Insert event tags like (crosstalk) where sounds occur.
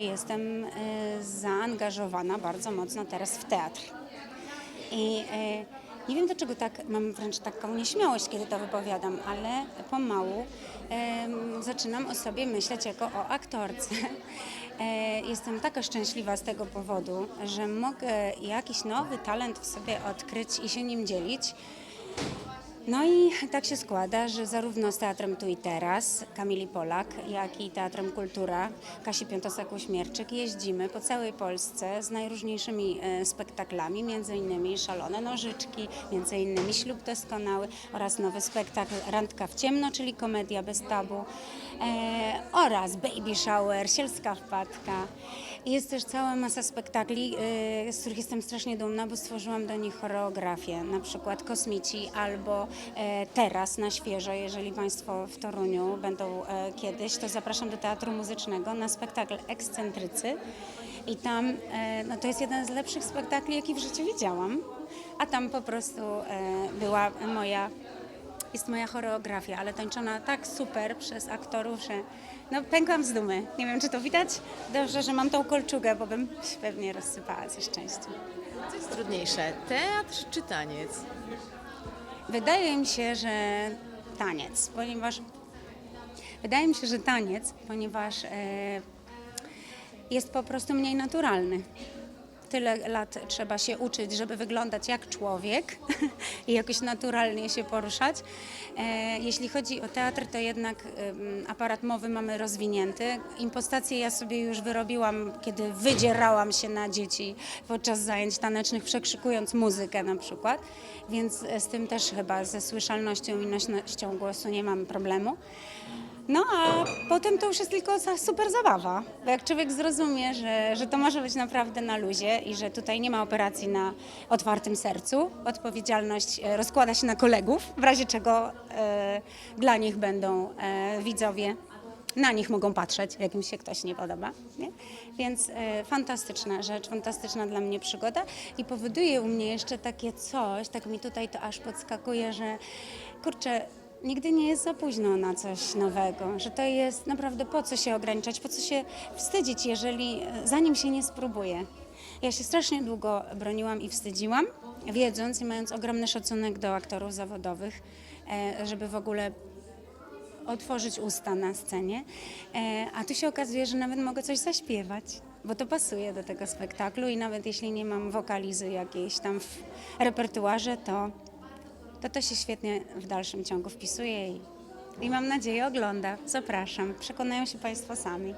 Jestem e, zaangażowana bardzo mocno teraz w teatr. I e, nie wiem dlaczego tak mam wręcz taką nieśmiałość, kiedy to wypowiadam, ale pomału zaczynam o sobie myśleć jako o aktorce. E, Jestem taka szczęśliwa z tego powodu, że mogę jakiś nowy talent w sobie odkryć i się nim dzielić. No i tak się składa, że zarówno z Teatrem Tu i Teraz Kamili Polak, jak i Teatrem Kultura Kasi Piątosak-Uśmierczyk jeździmy po całej Polsce z najróżniejszymi e, spektaklami, między innymi Szalone Nożyczki, między innymi Ślub Doskonały oraz nowy spektakl Randka w ciemno, czyli komedia bez tabu e, oraz Baby Shower, Sielska Wpadka. Jest też cała masa spektakli, e, z których jestem strasznie dumna, bo stworzyłam do nich choreografię, na przykład Kosmici albo teraz na świeżo, jeżeli Państwo w Toruniu będą e, kiedyś, to zapraszam do Teatru Muzycznego na spektakl Ekscentrycy. I tam e, no to jest jeden z lepszych spektakli, jaki w życiu widziałam. A tam po prostu e, była moja jest moja choreografia, ale tańczona tak super przez aktorów, że no pękłam z dumy. Nie wiem, czy to widać? Dobrze, że mam tą kolczugę, bo bym się pewnie rozsypała ze szczęścia. Co jest trudniejsze, teatr czy taniec? Wydaje mi się, że taniec, ponieważ wydaje mi się, że taniec, ponieważ e, jest po prostu mniej naturalny. Tyle lat trzeba się uczyć, żeby wyglądać jak człowiek (laughs) i jakoś naturalnie się poruszać. E, jeśli chodzi o teatr, to jednak aparat mowy mamy rozwinięty. Impostację ja sobie już wyrobiłam, kiedy wydzierałam się na dzieci podczas zajęć tanecznych, przekrzykując muzykę na przykład. Więc e, z tym też chyba ze słyszalnością i nośnością głosu nie mam problemu. No a potem to już jest tylko super zabawa, bo jak człowiek zrozumie, że, że to może być naprawdę na luzie i że tutaj nie ma operacji na otwartym sercu, odpowiedzialność e, rozkłada się na kolegów, w razie czego e, dla nich będą e, widzowie, na nich mogą patrzeć, jak im się ktoś nie podoba. Nie? Więc e, fantastyczna rzecz, fantastyczna dla mnie przygoda i powoduje u mnie jeszcze takie coś, tak mi tutaj to aż podskakuje, że kurczę, nigdy nie jest za późno na coś nowego, że to jest naprawdę po co się ograniczać, po co się wstydzić, jeżeli zanim się nie spróbuje. Ja się strasznie długo broniłam i wstydziłam, wiedząc i mając ogromny szacunek do aktorów zawodowych, e, żeby w ogóle otworzyć usta na scenie, e, a tu się okazuje, że nawet mogę coś zaśpiewać, bo to pasuje do tego spektaklu i nawet jeśli nie mam wokalizy jakiejś tam w repertuarze, to to, to się świetnie w dalszym ciągu wpisuje i, i mam nadzieję ogląda. Zapraszam, przekonają się Państwo sami.